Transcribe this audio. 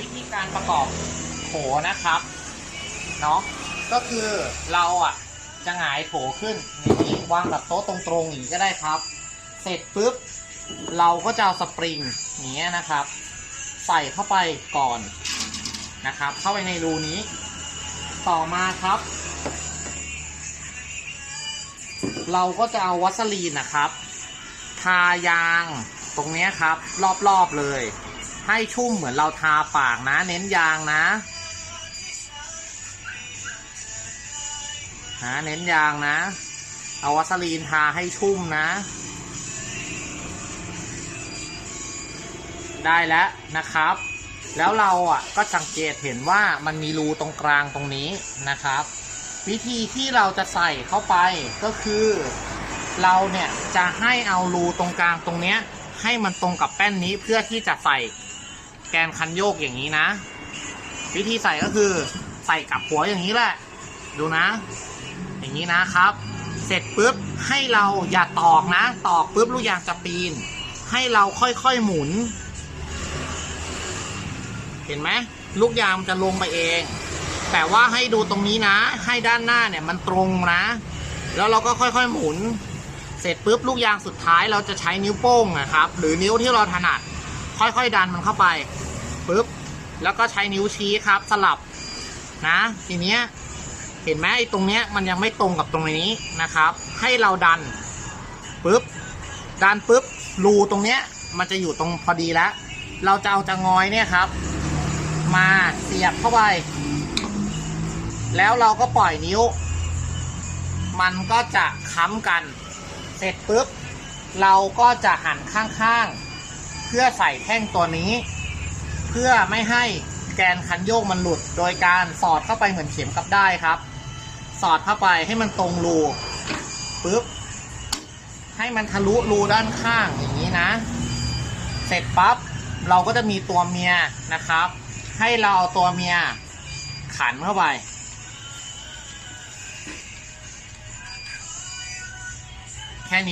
วิธีการประกอบโถนะครับเนาะก็คือเราอะจะหงายโถขึ้นอย่างนี้วางแบบโต๊ะตรงๆอย่างนี้ก็ได้ครับ เสร็จปุ๊บเราก็จะเอาสปริงอย่างเงี้ยนะครับ ใส่เข้าไปก่อนนะครับ เข้าไปในรูนี้ ต่อมาครับ เราก็จะเอาวัสลีนนะครับ ทายางตรงเนี้ยครับ รอบๆเลย ให้ชุ่มเหมือนเราทาปากนะ เน้นยางนะนะเน้นยางนะ เอาวัสลีนทาให้ชุ่มนะ ได้แล้วนะครับ แล้วเราอะก็สังเกตเห็นว่ามันมีรูตรงกลางตรงนี้นะครับ วิธีที่เราจะใส่เข้าไปก็คือ เราเนี่ยจะให้เอารูตรงกลางตรงเนี้ยให้มันตรงกับแป้นนี้เพื่อที่จะใส่ แกนคันโยกอย่างนี้นะ วิธีใส่ก็คือใส่กับหัวอย่างนี้แหละ ดูนะ อย่างนี้นะครับ เสร็จปุ๊บให้เราอย่าตอกนะ ตอกปุ๊บลูกยางจะปีน ให้เราค่อยๆหมุน เห็นไหมลูกยางมันจะลงไปเอง แต่ว่าให้ดูตรงนี้นะ ให้ด้านหน้าเนี่ยมันตรงนะ แล้วเราก็ค่อยๆหมุน เสร็จปุ๊บลูกยางสุดท้ายเราจะใช้นิ้วโป้งนะครับ หรือนิ้วที่เราถนัด ค่อยๆดันมันเข้าไปปุ๊บแล้วก็ใช้นิ้วชี้ครับสลับนะ ทีเนี้ยเห็นไหมไอ้ตรงเนี้ยมันยังไม่ตรงกับตรงนี้นะครับ ให้เราดันปุ๊บดันปุ๊บรูตรงเนี้ยมันจะอยู่ตรงพอดีแล้ว เราจะเอาจะงอยเนี่ยครับ มาเสียบเข้าไป แล้วเราก็ปล่อยนิ้ว มันก็จะค้ำกัน เสร็จปุ๊บ เราก็จะหันข้างๆ เพื่อใส่แท่งตัวนี้ เพื่อไม่ให้แกนคันโยกมันหลุด โดยการสอดเข้าไปเหมือนเข็มกับได้ครับ สอดเข้าไปให้มันตรงรูปุ๊บให้มันทะลุรูด้านข้างอย่างนี้นะ เสร็จปั๊บเราก็จะมีตัวเมียนะครับ ให้เราเอาตัวเมียขันเข้าไป